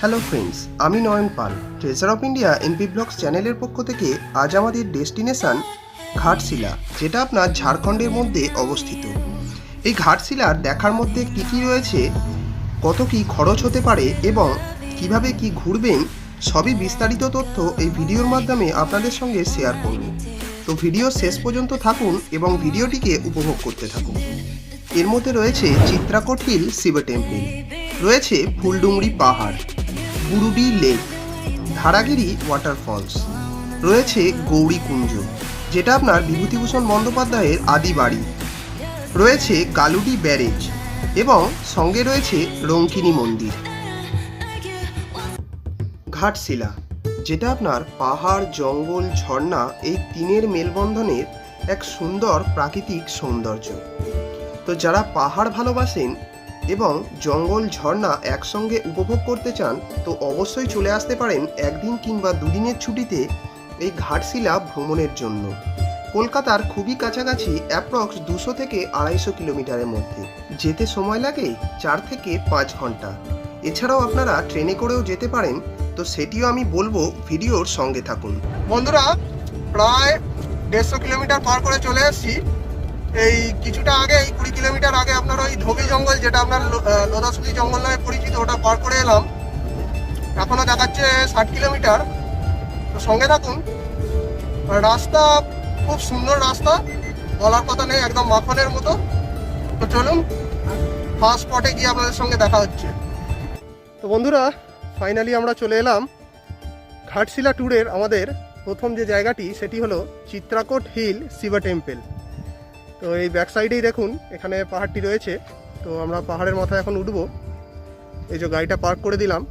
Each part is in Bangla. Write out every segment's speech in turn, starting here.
হ্যালো ফ্রেন্ডস আমি Nayan Pal. Treasure of India MP blogs চ্যানেলের পক্ষ থেকে আজ আমাদের ডেস্টিনেশন ঘাটশিলা, যেটা আপনার ঝাড়খণ্ডের মধ্যে অবস্থিত। এই ঘাটশিলার দেখার মধ্যে কী কী রয়েছে, কত কি খরচ হতে পারে এবং কীভাবে কি ঘুরবেন, সবই বিস্তারিত তথ্য এই ভিডিওর মাধ্যমে আপনাদের সঙ্গে শেয়ার করব। তো ভিডিও শেষ পর্যন্ত থাকুন এবং ভিডিওটিকে উপভোগ করতে থাকুন। এর মধ্যে রয়েছে চিত্রাকট হিল শিব টেম্পল রয়েছে ফুলডুংরি পাহাড়। Burudi lake, Dharagiri waterfalls. রয়েছে গৌরীকুঞ্জ যেটা আপনার বিভূতিভূষণ বন্দ্যোপাধ্যায়ের আদি বাড়ি। রয়েছে গালুডি ব্যারেজ এবং সঙ্গে রয়েছে রঙ্কিনী মন্দির। ঘাটশিলা, যেটা আপনার পাহাড়, জঙ্গল, ঝর্ণা এই তিনের মেলবন্ধনের এক সুন্দর প্রাকৃতিক সৌন্দর্য। তো যারা পাহাড় ভালোবাসেন এবং জঙ্গল ঝর্ণা একসঙ্গে উপভোগ করতে চান, তো অবশ্যই চলে আসতে পারেন একদিন কিংবা দুদিনের ছুটিতে এই ঘাটশিলা ভ্রমণের জন্য। কলকাতার খুবই কাছাকাছি অ্যাপ্রক্স দুশো থেকে আড়াইশো কিলোমিটারের মধ্যে। যেতে সময় লাগে চার থেকে পাঁচ ঘণ্টা। এছাড়াও আপনারা ট্রেনে করেও যেতে পারেন, তো সেটিও আমি বলব ভিডিওর সঙ্গে থাকুন। বন্ধুরা, প্রায় দেড়শো কিলোমিটার পার করে চলে এসেছি। এই কিছুটা আগে এই কুড়ি কিলোমিটার আগে আপনার ওই ধোবি জঙ্গল যেটা আপনার লো- আহ, লোধাসুদি জঙ্গল নামে পরিচিত ওটা পার করে এলাম। এখনও দেখাচ্ছে ষাট কিলোমিটার। তো সঙ্গে থাকুন রাস্তা খুব সুন্দর রাস্তা বলার কথা নেই একদম মাখনের মতো। তো চলুন ফার্স্ট স্পটে গিয়ে আপনাদের সঙ্গে দেখা হচ্ছে। তো বন্ধুরা ফাইনালি আমরা চলে এলাম। ঘাটশিলা ট্যুরের আমাদের প্রথম যে জায়গাটি সেটি হলো চিত্রাকোট হিল শিবা টেম্পল তো এই ব্যাক সাইডেই দেখুন, এখানে পাহাড়টি রয়েছে। তো আমরা পাহাড়ের মাথায় এখন উঠবো। এই যে গাড়িটা পার্ক করে দিলাম।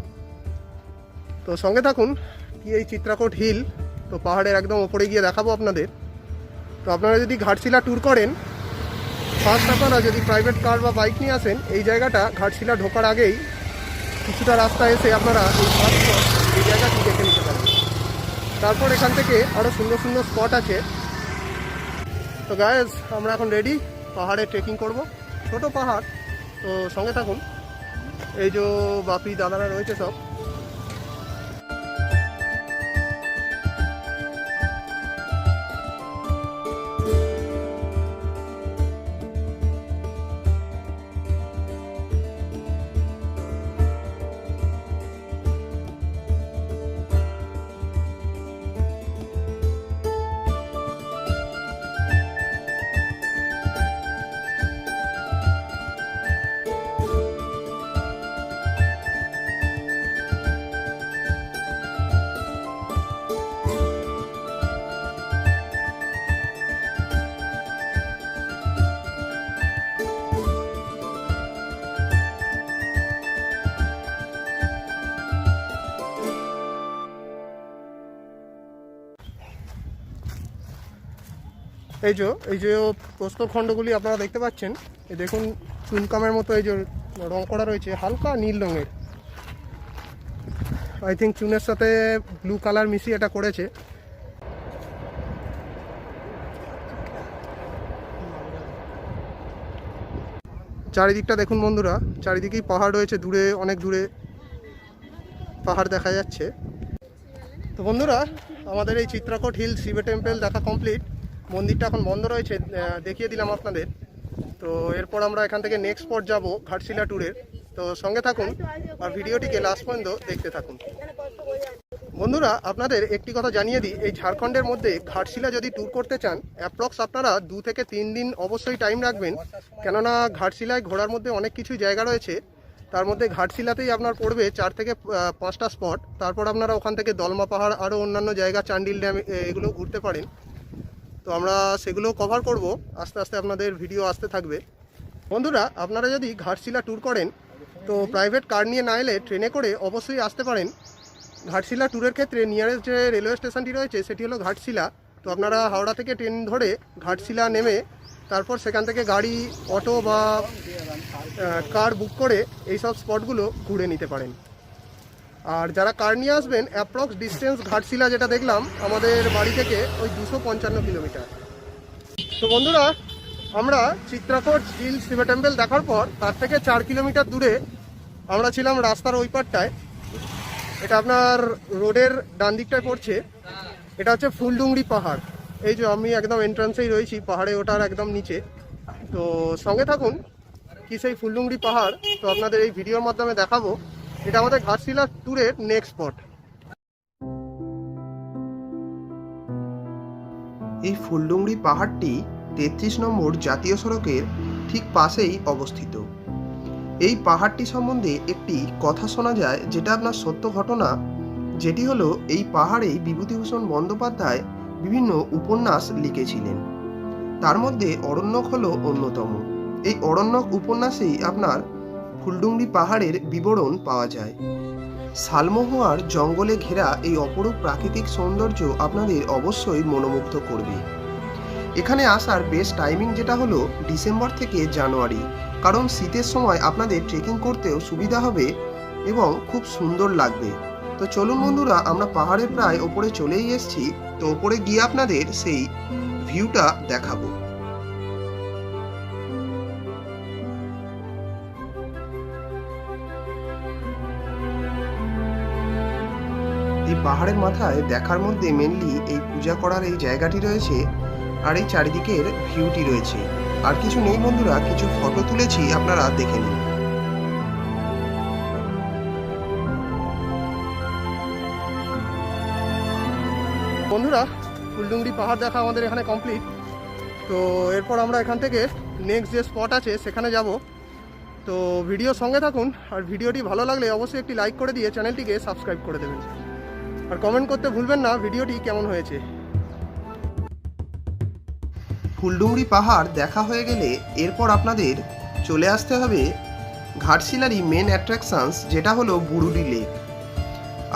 তো সঙ্গে থাকুন, কি এই চিত্রাকোট হিল তো পাহাড়ের একদম ওপরে গিয়ে দেখাবো আপনাদের। তো আপনারা যদি ঘাটশিলা ট্যুর করেন ফার্স্ট আপনারা যদি প্রাইভেট কার বা বাইক নিয়ে আসেন, এই জায়গাটা ঘাটশিলা ঢোকার আগেই কিছুটা রাস্তা এসে আপনারা এই ফার্স্ট এই জায়গাটি দেখে নিতে পারেন। তারপর এখান থেকে আরও সুন্দর সুন্দর স্পট আছে। তো গায়েস আমরা এখন রেডি পাহাড়ে ট্রেকিং করব। ছোট পাহাড়, তো সঙ্গে থাকুন। এই যে বাপি দাদারা রয়েছে সব এই যে এই যে প্রস্তরখণ্ডগুলি আপনারা দেখতে পাচ্ছেন এই দেখুন, চুনকামের মতো এই যে রং করা রয়েছে, হালকা নীল রঙের। আই থিঙ্ক চুনের সাথে ব্লু কালার মিশিয়ে এটা করেছে। চারিদিকটা দেখুন বন্ধুরা, চারিদিকেই পাহাড় রয়েছে, দূরে, অনেক দূরে পাহাড় দেখা যাচ্ছে। তো বন্ধুরা, আমাদের এই চিত্রাকোট হিল শিবে টেম্পল দেখা কমপ্লিট মন্দিরটা এখন বন্ধ রয়েছে দেখিয়ে দিলাম আপনাদের। তো এরপর আমরা এখান থেকে নেক্সট স্পট যাব ঘাটশিলা ট্যুরের তো সঙ্গে থাকুন আর ভিডিওটিকে লাস্ট পর্যন্ত দেখতে থাকুন। বন্ধুরা, আপনাদের একটি কথা জানিয়ে দিই, এই ঝাড়খণ্ডের মধ্যে ঘাটশিলা যদি ট্যুর করতে চান অ্যাপ্রক্স আপনারা দু থেকে তিন দিন অবশ্যই টাইম রাখবেন। কেননা ঘাটশিলায় ঘোরার মধ্যে অনেক কিছু জায়গা রয়েছে। তার মধ্যে ঘাটশিলাতেই আপনার পড়বে চার থেকে পাঁচটা স্পট তারপর আপনারা ওখান থেকে দলমা পাহাড় আরও অন্যান্য জায়গা, চান্ডিল ড্যাম এগুলো ঘুরতে পারেন। তো আমরা সেগুলো কভার করব। আস্তে আস্তে আপনাদের ভিডিও আসতে থাকবে। বন্ধুরা, আপনারা যদি ঘাটশিলা ট্যুর করেন, তো প্রাইভেট কার নিয়ে না এলে ট্রেনে করে অবশ্যই আসতে পারেন। ঘাটশিলা ট্যুরের ক্ষেত্রে নিয়ারেস্ট যে রেলওয়ে স্টেশনটি রয়েছে, সেটি হলো ঘাটশিলা। তো আপনারা হাওড়া থেকে ট্রেন ধরে ঘাটশিলা নেমে, তারপর সেখান থেকে গাড়ি, অটো বা কার বুক করে, এই সব স্পটগুলো ঘুরে নিতে পারেন। আর যারা কার নিয়ে আসবেন অ্যাপ্রক্স ডিস্টেন্স ঘাটশিলা যেটা দেখলাম, আমাদের বাড়ি থেকে ওই দুশো পঞ্চান্ন কিলোমিটার। তো বন্ধুরা, আমরা চিত্রাকোট হিল শিবা টেম্পল দেখার পর, তার থেকে চার কিলোমিটার দূরে আমরা ছিলাম রাস্তার ওই পারটায় এটা আপনার রোডের ডান দিকটায় পড়ছে। এটা হচ্ছে ফুলডুংরি পাহাড়। এই যে আমি একদম এন্ট্রান্সেই রয়েছি, পাহাড়ে ওঠার একদম নিচে। তো সঙ্গে থাকুন, কি সেই ফুলডুংরি পাহাড়? তো আপনাদের এই ভিডিওর মাধ্যমে দেখাবো। এটা আমাদের ঘাটশিলা ট্যুরের নেক্সট স্পট এই ফুলডুংরি পাহাড়টি তেত্রিশ নম্বর জাতীয় সড়কের ঠিক পাশেই অবস্থিত। এই পাহাড়টি সম্বন্ধে একটি কথা শোনা যায়, যেটা আপনার সত্য ঘটনা। যেটি হলো, এই পাহাড়েই বিভূতিভূষণ বন্দ্যোপাধ্যায় বিভিন্ন উপন্যাস লিখেছিলেন। তার মধ্যে অরণ্যক হলো অন্যতম। এই অরণ্যক উপন্যাসেই আপনার ফুলডুংরি পাহাড়ের বিবরণ পাওয়া যায়। শালমহুয়ার জঙ্গলে ঘেরা এই অপরূপ প্রাকৃতিক সৌন্দর্য আপনাদের অবশ্যই মনোমুগ্ধ করবে। এখানে আসার বেস্ট টাইমিং যেটা হলো ডিসেম্বর থেকে জানুয়ারি, কারণ শীতের সময় আপনাদের ট্রেকিং করতেও সুবিধা হবে এবং খুব সুন্দর লাগবে। তো চলুন বন্ধুরা, আমরা পাহাড়ের প্রায় ওপরে চলেই এসেছি। তো ওপরে গিয়ে আপনাদের সেই ভিউটা দেখাবো। এই পাহাড়ের মাথায় দেখার মধ্যে মেনলি এই পূজা করার এই জায়গাটি রয়েছে আর এই চারিদিকের ভিউটি রয়েছে। আর কিছু নেই বন্ধুরা, কিছু ফটো তুলেছি, আপনারা দেখে নিন। বন্ধুরা, ফুলডুংরি পাহাড় দেখা আমাদের এখানে কমপ্লিট তো এরপর আমরা এখান থেকে নেক্সট যে স্পট আছে, সেখানে যাব। তো ভিডিও সঙ্গে থাকুন, আর ভিডিওটি ভালো লাগলে অবশ্যই একটি লাইক করে দিয়ে চ্যানেলটিকে সাবস্ক্রাইব করে দেবেন। আর কমেন্ট করতে ভুলবেন না, ভিডিওটি কেমন হয়েছে? ফুলডুংরি পাহাড় দেখা হয়ে গেলে এরপর আপনাদের চলে আসতে হবে ঘাটশিলারই মেন অ্যাট্রাকশনস যেটা হলো বুরুডি লেক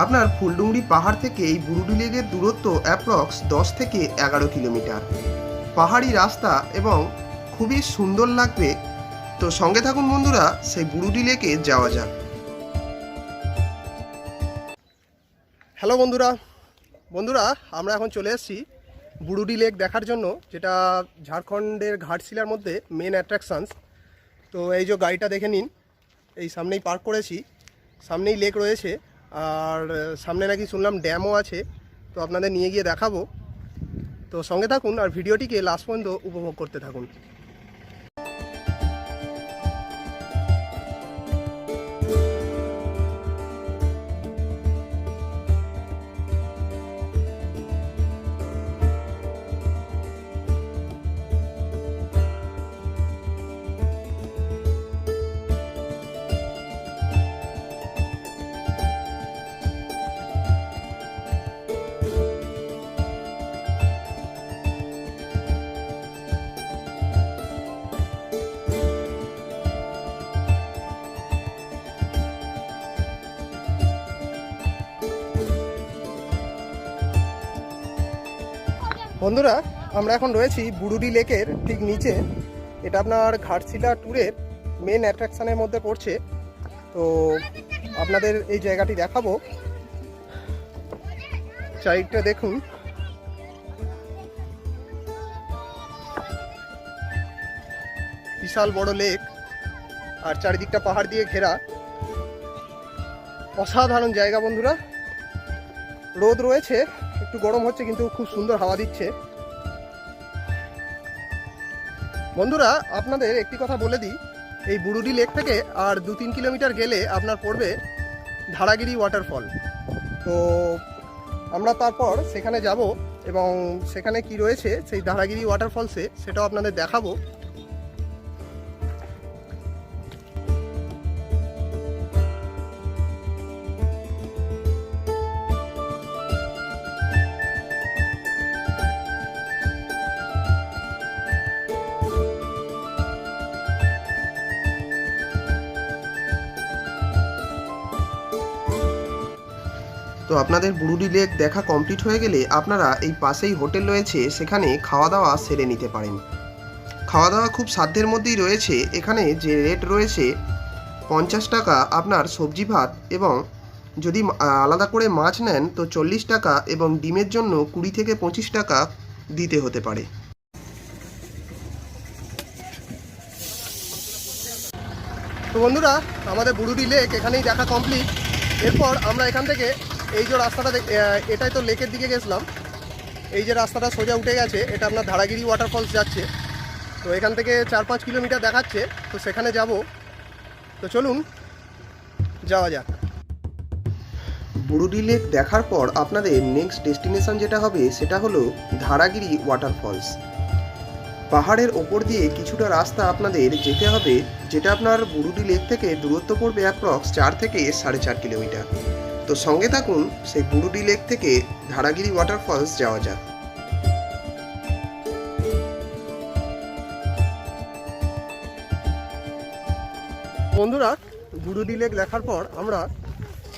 আপনার ফুলডুংরি পাহাড় থেকে এই বুরুডি লেকের দূরত্ব অ্যাপ্রক্স দশ থেকে এগারো কিলোমিটার। পাহাড়ি রাস্তা এবং খুবই সুন্দর লাগবে। তো সঙ্গে থাকুন বন্ধুরা, সেই বুরুডি লেকে যাওয়া যাক। হ্যালো বন্ধুরা। বন্ধুরা, আমরা এখন চলে এসেছি বুড়ুডি লেক দেখার জন্য, যেটা ঝাড়খণ্ডের ঘাটশিলার মধ্যে মেন অ্যাট্রাকশানস তো এই যে গাড়িটা দেখে নিন, এই সামনেই পার্ক করেছি। সামনেই লেক রয়েছে, আর সামনে নাকি শুনলাম ড্যামও আছে, তো আপনাদের নিয়ে গিয়ে দেখাবো। তো সঙ্গে থাকুন আর ভিডিওটিকে লাস্ট পর্যন্ত উপভোগ করতে থাকুন। বন্ধুরা, আমরা এখন রয়েছি বুরুডি লেকের ঠিক নিচে। এটা আপনার ঘাটশিলা ট্যুরের মেন অ্যাট্রাকশানের মধ্যে পড়ছে। তো আপনাদের এই জায়গাটি দেখাবো। চারিদিকটা দেখুন। বিশাল বড় লেক আর চারিদিকটা পাহাড় দিয়ে ঘেরা। অসাধারণ জায়গা বন্ধুরা। রোদ রয়েছে। একটু গরম হচ্ছে, কিন্তু খুব সুন্দর হাওয়া দিচ্ছে। বন্ধুরা, আপনাদের একটি কথা বলে দিই। এই বুরুডি লেক থেকে আর দু তিন কিলোমিটার গেলে আপনার পড়বে ধারাগিরি ওয়াটারফল তো আমরা তারপর সেখানে যাব এবং সেখানে কি রয়েছে, সেই ধারাগিরি ওয়াটারফলসে সেটাও আপনাদের দেখাবো। আপনাদের বুরুডি লেক দেখা কমপ্লিট হয়ে গেলে আপনারা এই পাশেই হোটেল রয়েছে, সেখানে খাওয়া দাওয়া সেরে নিতে পারেন। খাওয়া দাওয়া খুব সাধ্যের মধ্যেই রয়েছে, এখানে যে রেট রয়েছে, পঞ্চাশ টাকা আপনার সবজি ভাত এবং যদি আলাদা করে মাছ নেন, তো চল্লিশ টাকা এবং ডিমের জন্য কুড়ি থেকে পঁচিশ টাকা দিতে হতে পারে। তো বন্ধুরা, আমাদের বুরুডি লেক এখানেই দেখা কমপ্লিট। এরপর আমরা এখান থেকে এই যে রাস্তাটা এটাই তো লেকের দিকে গেছিলাম। এই যে রাস্তাটা সোজা উঠে গেছে, এটা আপনার ধারাগিরি ওয়াটারফলস যাচ্ছে। তো এখান থেকে চার পাঁচ কিলোমিটার দেখাচ্ছে, তো সেখানে যাব। তো চলুন, যাওয়া যাক। বুরুডি লেক দেখার পর আপনাদের নেক্সট ডেস্টিনেশন যেটা হবে, সেটা হলো ধারাগিরি ওয়াটারফলস পাহাড়ের ওপর দিয়ে কিছুটা রাস্তা আপনাদের যেতে হবে, যেটা আপনার বুরুডি লেক থেকে দূরত্ব পড়বে অ্যাপ্রক্স চার থেকে সাড়ে চার কিলোমিটার। তো সঙ্গে থাকুন, সেই বুরুডি লেক থেকে ধারাগিরি ওয়াটারফলস যাওয়া যাক। বন্ধুরা বুরুডি লেক দেখার পর আমরা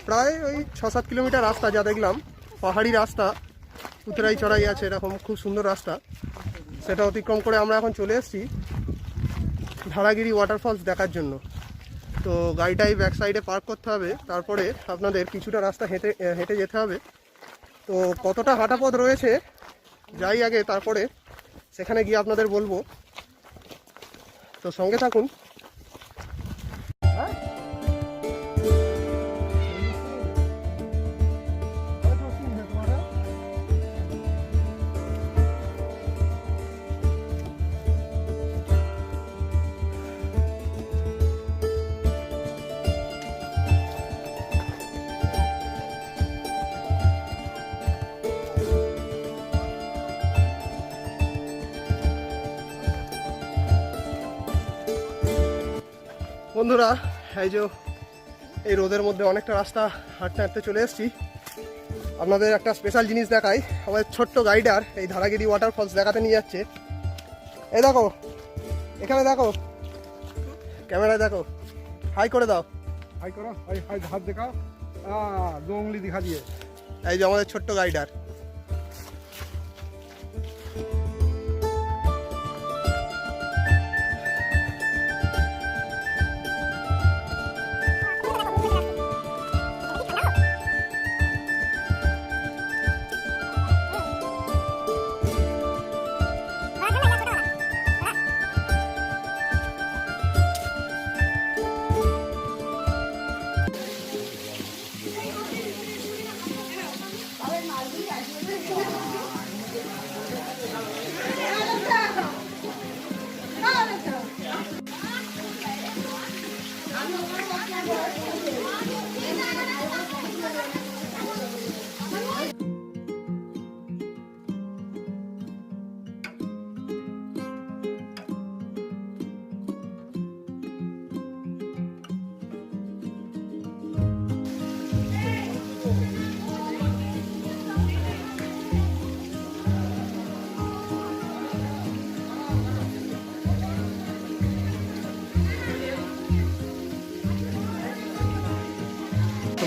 প্রায় ওই ছ সাত কিলোমিটার রাস্তা যা দেখলাম, পাহাড়ি রাস্তা, উতরাই চড়াই আছে, এরকম খুব সুন্দর রাস্তা। সেটা অতিক্রম করে আমরা এখন চলে এসেছি ধারাগিরি ওয়াটারফলস দেখার জন্য। তো গাড়িটাই ব্যাক সাইডে পার্ক করতে হবে। তারপরে আপনাদের কিছুটা রাস্তা হেঁটে হেঁটে যেতে হবে। তো কতটা হাঁটা পথ রয়েছে, যাই আগে তারপরে সেখানে গিয়ে আপনাদের বলব। তো সঙ্গে থাকুন। বন্ধুরা এই যে এই রোদের মধ্যে অনেকটা রাস্তা হাঁটতে হাঁটতে চলে এসেছি। আপনাদের একটা স্পেশাল জিনিস দেখাই। আমাদের ছোট্ট গাইডার এই ধারাগিরি ওয়াটারফলস দেখাতে নিয়ে যাচ্ছে। এই দেখো এখানে দেখো ক্যামেরায় দেখো। হাই করে দাও। হাই করো হাই হাই হাত দেখাও। আ উঙ্গলি দেখা দিয়ে। এই যে আমাদের ছোট্ট গাইডার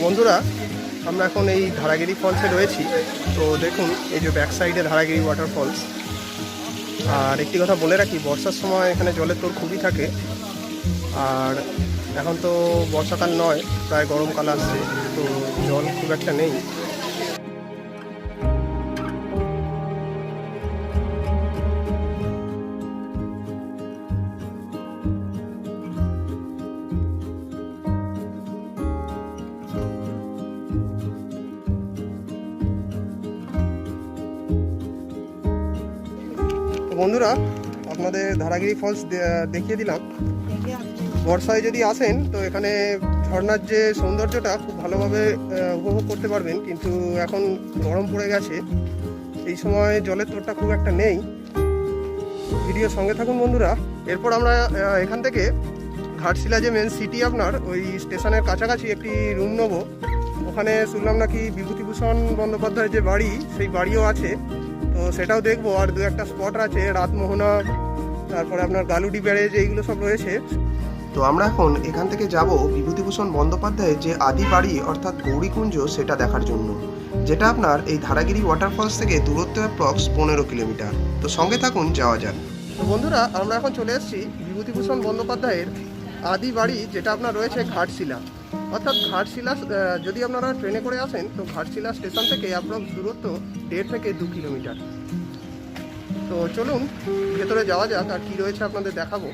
বন্ধুরা, আমরা এখন এই ধারাগিরি ফলসে রয়েছি। তো দেখুন, এই যে ব্যাক সাইডে ধারাগিরি ওয়াটার ফলস আর একটি কথা বলে রাখি, বর্ষার সময় এখানে জলের তোর খুবই থাকে। আর এখন তো বর্ষাকাল নয়, প্রায় গরমকাল আসছে, তো জল খুব একটা নেই। বন্ধুরা, আপনাদের ধারাগিরি ফলস দেখিয়ে দিলাম। বর্ষায় যদি আসেন, তো এখানে ঝর্নার যে সৌন্দর্যটা খুব ভালোভাবে উপভোগ করতে পারবেন। কিন্তু এখন গরম পড়ে গেছে। এই সময় জলের তোরটা খুব একটা নেই। ভিডিও সঙ্গে থাকুন বন্ধুরা। এরপর আমরা এখান থেকে ঘাটশিলা যে মেন সিটি আপনার, ওই স্টেশনের কাছাকাছি একটি রুম নেব। ওখানে শুনলাম নাকি বিভূতিভূষণ বন্দ্যোপাধ্যায়ের যে বাড়ি, সেই বাড়িও আছে। সেটাও দেখব। আর দু একটা স্পট আছে, রাতমোহনা, তারপরে আপনার গালুডি ব্যারেজ, এইগুলো সব রয়েছে। তো আমরা এখন এখান থেকে যাব বিভূতিভূষণ বন্দ্যোপাধ্যায়ের যে আদি বাড়ি, অর্থাৎ গৌরীকুঞ্জ, সেটা দেখার জন্য। যেটা আপনার এই ধারাগিরি ওয়াটারফলস থেকে দূরত্ব অ্যাপ্রক্স পনেরো কিলোমিটার। তো সঙ্গে থাকুন, যাওয়া যাক। তো বন্ধুরা, আমরা এখন চলে এসেছি বিভূতিভূষণ বন্দ্যোপাধ্যায়ের আদি বাড়ি, যেটা আপনার রয়েছে ঘাটশিলা। অর্থাৎ ঘাটশিলা যদি আপনারা ট্রেনে করে আসেন, তো ঘাটশিলা স্টেশন থেকে অ্যাপ্রক্স দূরত্ব দেড় থেকে দু কিলোমিটার। তো চলুন, ভেতরে যাওয়া যাক আর কি রয়েছে আপনাদের দেখাবো।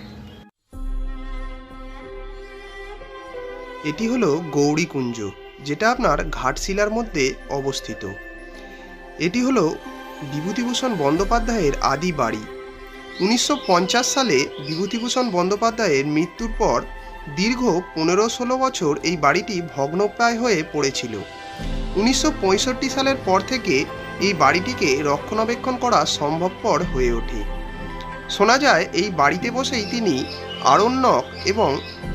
এটি হলো গৌরীকুঞ্জ যেটা আপনার ঘাটশিলার মধ্যে অবস্থিত। এটি হলো বিভূতিভূষণ বন্দ্যোপাধ্যায়ের আদি বাড়ি। উনিশশো পঞ্চাশ সালে বিভূতিভূষণ বন্দ্যোপাধ্যায়ের মৃত্যুর পর দীর্ঘ পনেরো ষোলো বছর এই বাড়িটি ভগ্নপ্রায় হয়ে পড়েছিল। উনিশশো পঁয়ষট্টি সালের পর থেকে এই বাড়িটিকে রক্ষণাবেক্ষণ করা সম্ভবপর হয়ে ওঠে। শোনা যায়, এই বাড়িতে বসেই তিনি আরণ্যক এবং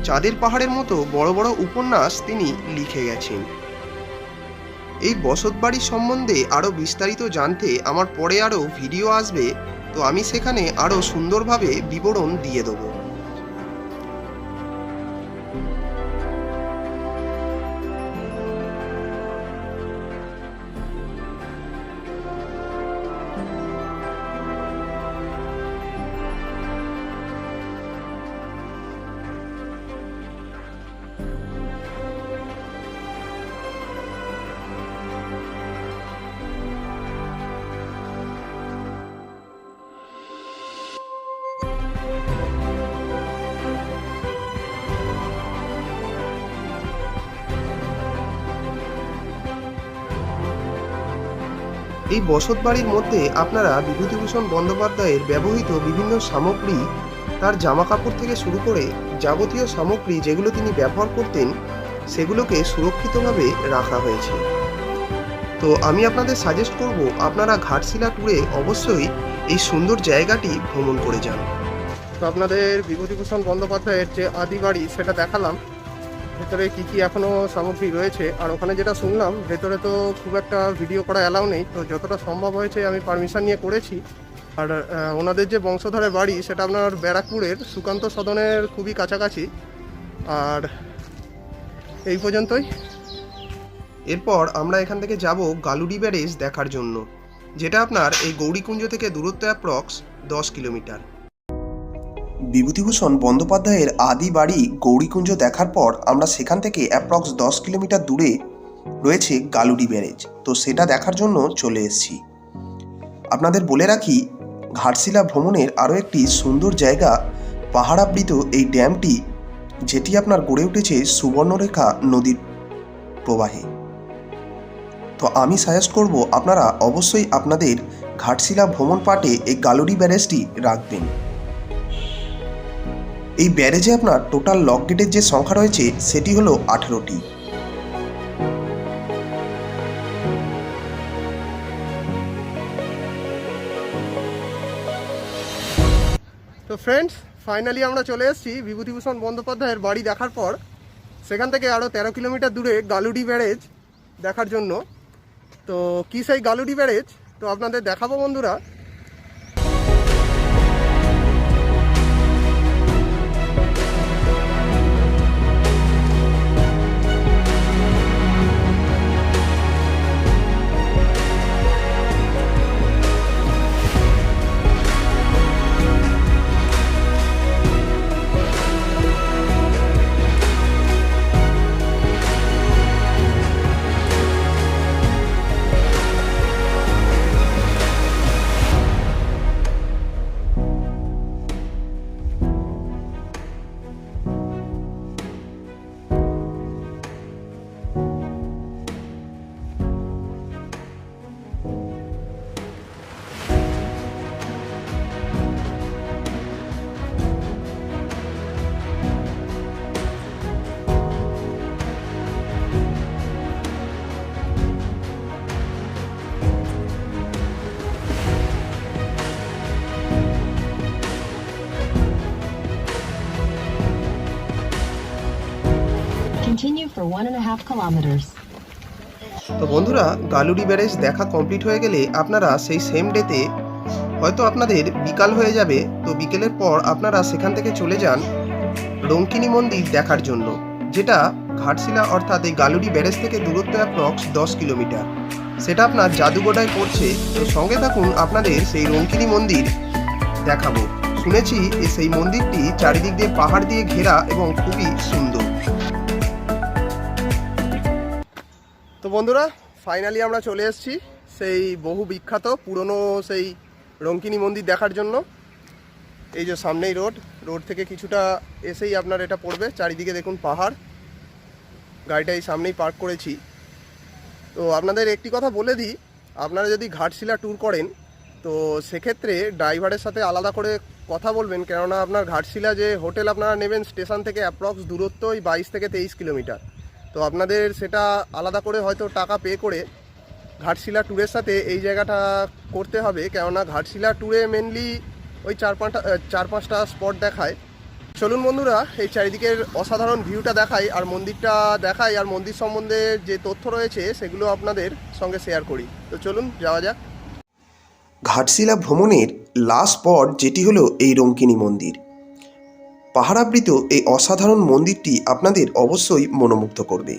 চাঁদের পাহাড়ের মতো বড় বড় উপন্যাস তিনি লিখে গেছেন। এই বসতবাড়ি সম্বন্ধে আরও বিস্তারিত জানতে আমার পরে আরও ভিডিও আসবে, তো আমি সেখানে আরও সুন্দরভাবে বিবরণ দিয়ে দেবো। এই বসত বাড়ির মধ্যে আপনারা বিভূতিভূষণ বন্দ্যোপাধ্যায়ের ব্যবহৃত বিভিন্ন সামগ্রী, তার জামা কাপড় থেকে শুরু করে যাবতীয় সামগ্রী যেগুলো তিনি ব্যবহার করতেন, সেগুলোকে সুরক্ষিতভাবে রাখা হয়েছে। তো আমি আপনাদের সাজেস্ট করব, আপনারা ঘাটশিলা ট্যুরে অবশ্যই এই সুন্দর জায়গাটি ভ্রমণ করে যান। তো আপনাদের বিভূতিভূষণ বন্দ্যোপাধ্যায়ের যে আদি বাড়ি, সেটা দেখালাম। ভেতরে কি কি এখনও সামগ্রী রয়েছে? আর ওখানে যেটা শুনলাম, ভেতরে তো খুব একটা ভিডিও করা অ্যালাউ নেই। তো যতটা সম্ভব হয়েছে আমি পারমিশন নিয়ে করেছি। আর ওনাদের যে বংশধরের বাড়ি, সেটা আপনার ব্যারাকপুরের সুকান্ত সদনের খুবই কাছাকাছি। আর এই পর্যন্তই। এরপর আমরা এখান থেকে যাব গালুডি ব্যারেজ দেখার জন্য, যেটা আপনার এই গৌরীকুঞ্জ থেকে দূরত্ব অ্যাপ্রক্স দশ কিলোমিটার। বিভূতিভূষণ বন্দ্যোপাধ্যায়ের আদি বাড়ি গৌরীকুঞ্জ দেখার পর আমরা সেখান থেকে অ্যাপ্রক্স দশ কিলোমিটার দূরে রয়েছে গালুডি ব্যারেজ। তো সেটা দেখার জন্য চলে এসেছি। আপনাদের বলে রাখি, ঘাটশিলা ভ্রমণের আরও একটি সুন্দর জায়গা পাহাড়াবৃত এই ড্যামটি, যেটি আপনার গড়ে উঠেছে সুবর্ণরেখা নদীর প্রবাহে। তো আমি সাজেস্ট করব, আপনারা অবশ্যই আপনাদের ঘাটশিলা ভ্রমণ পাটে এই গালুডি ব্যারেজটি রাখবেন। এই ব্যারেজে আপনার টোটাল লক গেটের যে সংখ্যা রয়েছে, সেটি হলো আঠেরোটি। তো ফ্রেন্ডস ফাইনালি আমরা চলে এসেছি বিভূতিভূষণ বন্দ্যোপাধ্যায়ের বাড়ি দেখার পর। সেখান থেকে আরও তেরো কিলোমিটার দূরে গালুডি ব্যারেজ দেখার জন্য। তো কী সেই গালুডি ব্যারেজ? তো আপনাদের দেখাবো বন্ধুরা for one and a half kilometers. তো বন্ধুরা গালুডি ব্যারেজ দেখা কমপ্লিট হয়ে গেলে আপনারা সেই সেম ডেতে হয়তো আপনাদের বিকাল হয়ে যাবে। তো বিকেলের পর আপনারা সেখান থেকে চলে যান রঙ্কিনী মন্দির দেখার জন্য, যেটা ঘাটশিলা অর্থাৎ এই গালুডি ব্যারেজ থেকে দূরত্ব অ্যাপ্রক্স দশ কিলোমিটার। সেটা আপনার জাদুগোডায় পড়ছে। তো সঙ্গে থাকুন, আপনাদের সেই রঙ্কিনী মন্দির দেখাবো। শুনেছি সেই মন্দিরটি চারিদিক দিয়ে পাহাড় দিয়ে ঘেরা এবং খুবই সুন্দর। তো বন্ধুরা ফাইনালি আমরা চলে এসেছি সেই বহু বিখ্যাত, পুরনো সেই রঙ্কিনী মন্দির দেখার জন্য। এই যে সামনেই রোড রোড থেকে কিছুটা এসেই আপনার এটা পড়বে, চারিদিকে দেখুন পাহাড়। গাড়িটা এই সামনেই পার্ক করেছি। তো আপনাদের একটি কথা বলে দিই, আপনারা যদি ঘাটশিলা ট্যুর করেন, তো সেক্ষেত্রে ড্রাইভারের সাথে আলাদা করে কথা বলবেন, কেননা আপনার ঘাটশিলা যে হোটেল আপনারা নেবেন, স্টেশন থেকে অ্যাপ্রক্স দূরত্ব ওই বাইশ থেকে তেইশ কিলোমিটার। তো আপনাদের সেটা আলাদা করে হয়তো টাকা পে করে ঘাটশিলা ট্যুরের সাথে এই জায়গাটা করতে হবে। কেননা ঘাটশিলা ট্যুরে মেনলি ওই চার পাঁচটা চার পাঁচটা স্পট দেখায়। চলুন বন্ধুরা, এই চারিদিকের অসাধারণ ভিউটা দেখাই আর মন্দিরটা দেখাই আর মন্দির সম্বন্ধে যে তথ্য রয়েছে সেগুলো আপনাদের সঙ্গে শেয়ার করি। তো চলুন, যাওয়া যাক। ঘাটশিলা ভ্রমণের লাস্ট স্পট যেটি হলো এই রঙ্কিনী মন্দির। পাহাড়াবৃত এই অসাধারণ মন্দিরটি আপনাদের অবশ্যই মনোমুগ্ধ করবে,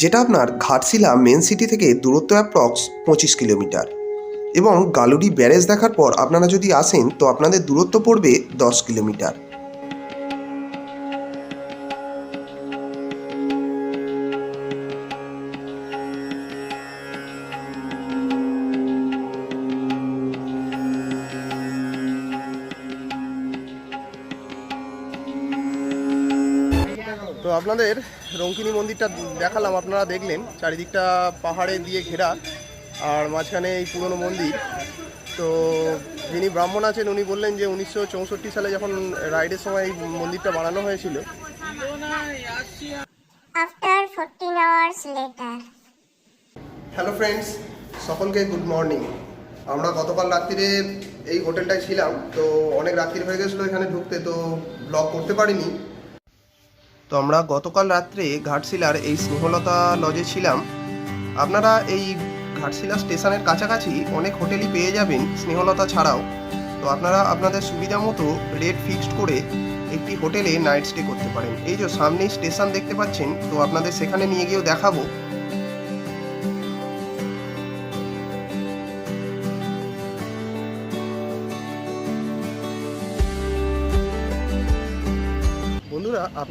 যেটা আপনার ঘাটশিলা মেন সিটি থেকে দূরত্ব অ্যাপ্রক্স পঁচিশ কিলোমিটার এবং গালুডি ব্যারেজ দেখার পর আপনারা যদি আসেন, তো আপনাদের দূরত্ব পড়বে দশ কিলোমিটার। আপনাদের রঙ্কিনী মন্দিরটা দেখালাম আপনারা দেখলেন। চারিদিকটা পাহাড়ে দিয়ে ঘেরা আর মাঝখানে এই পুরনো মন্দির। তো যিনি ব্রাহ্মণ আছেন উনি বললেন যে উনিশশো চৌষট্টি সালে যখন রাইডের সময় এই মন্দিরটা বানানো হয়েছিল। After 14 hours later. Hello friends সকলকে গুড মর্নিং আমরা গতকাল রাত্রিরে এই হোটেলটায় ছিলাম তো অনেক রাত্রি হয়ে গেছিল এখানে ঢুকতে তো ব্লগ করতে পারিনি। তো আমরা গতকাল রাত্রে ঘাটশিলার এই স্নেহলতা লজে ছিলাম। আপনারা এই ঘাটশিলা স্টেশনের কাছাকাছি অনেক হোটেলই পেয়ে যাবেন স্নেহলতা ছাড়াও। তো আপনারা আপনাদের সুবিধা মতো রেট ফিক্সড করে একটি হোটেলে নাইট স্টে করতে পারেন। এই যে সামনেই স্টেশন দেখতে পাচ্ছেন, তো আপনাদের সেখানে নিয়ে গিয়েও দেখাবো।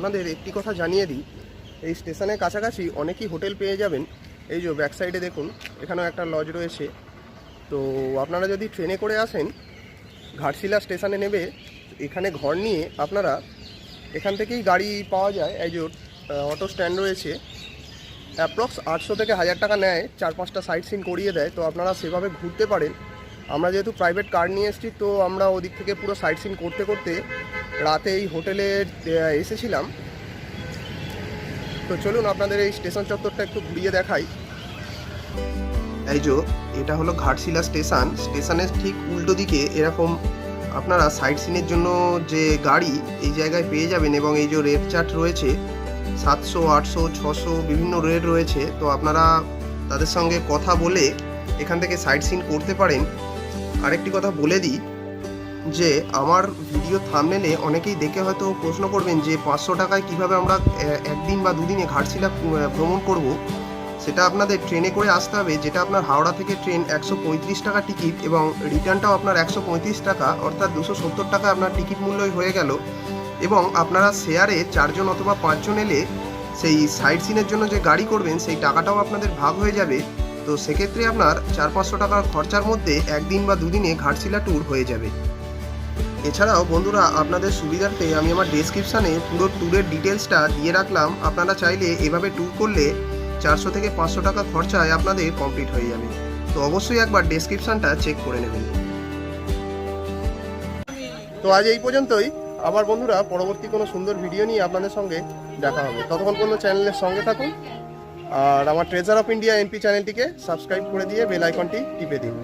আপনাদের একটি কথা জানিয়ে দিই, এই স্টেশনের কাছাকাছি অনেকই হোটেল পেয়ে যাবেন। এই যে ব্যাক সাইডে দেখুন, এখানেও একটা লজ রয়েছে। তো আপনারা যদি ট্রেনে করে আসেন, ঘাটশিলা স্টেশনে নেবে, এখানে ঘর নিয়ে আপনারা এখান থেকেই গাড়ি পাওয়া যায়। এই যে অটো স্ট্যান্ড রয়েছে। অ্যাপ্রক্স আটশো থেকে হাজার টাকা নেয়, চার পাঁচটা সাইট সিন করিয়ে দেয়। তো আপনারা সেভাবে ঘুরতে পারেন। আমরা যেহেতু প্রাইভেট কার নিয়ে এসেছি, তো আমরা ওদিক থেকে পুরো সাইট সিন করতে করতে রাতে এই হোটেলে এসেছিলাম। তো চলুন আপনাদের এই স্টেশন চত্বরটা একটু ঘুরিয়ে দেখাই। এই যে, এটা হলো ঘাটশিলা স্টেশন। স্টেশনের ঠিক উল্টো দিকে এরকম আপনারা সাইট সিনের জন্য যে গাড়ি, এই জায়গায় পেয়ে যাবেন এবং এই যে রেট চার্ট রয়েছে, সাতশো, আটশো, ছশো বিভিন্ন রেট রয়েছে। তো আপনারা তাদের সঙ্গে কথা বলে এখান থেকে সাইট সিন করতে পারেন। আরেকটি কথা বলে দিই যে, আমার ভিডিও থামনেলে অনেকেই দেখে হয়তো প্রশ্ন করবেন যে পাঁচশো টাকায় কীভাবে আমরা একদিন বা দুদিনে ঘাটশিলা ভ্রমণ করব। সেটা আপনাদের ট্রেনে করে আসতে হবে, যেটা আপনার হাওড়া থেকে ট্রেন একশো পঁয়ত্রিশ টাকা টিকিট এবং রিটার্নটাও আপনার একশো পঁয়ত্রিশ টাকা, অর্থাৎ দুশো সত্তর টাকা আপনার টিকিট মূল্যই হয়ে গেল। এবং আপনারা শেয়ারে চারজন অথবা পাঁচজন এলে সেই সাইট সিনের জন্য যে গাড়ি করবেন, সেই টাকাটাও আপনাদের ভাগ হয়ে যাবে। তো সেক্ষেত্রে আপনার চার পাঁচশো টাকার খরচার মধ্যে একদিন বা দুদিনে ঘাটশিলা ট্যুর হয়ে যাবে। এছাড়াও বন্ধুরা, আপনাদের সুবিধার্থে আমি আমার ডেসক্রিপশানে পুরো ট্যুরের ডিটেলসটা দিয়ে রাখলাম। আপনারা চাইলে এভাবে ট্যুর করলে চারশো থেকে পাঁচশো টাকা খরচায় আপনাদের কমপ্লিট হয়ে যাবে। তো অবশ্যই একবার ডেসক্রিপশানটা চেক করে নেবেন। তো আজ এই পর্যন্তই। আবার বন্ধুরা, পরবর্তী কোনো সুন্দর ভিডিও নিয়ে আপনাদের সঙ্গে দেখা হবে। ততক্ষণ পর্যন্ত চ্যানেলের সঙ্গে থাকুন। আর আমার ট্রেজার অফ ইন্ডিয়া এনপি চ্যানেলটিকে সাবস্ক্রাইব করে দিয়ে বেল আইকনটি টিপে দিন।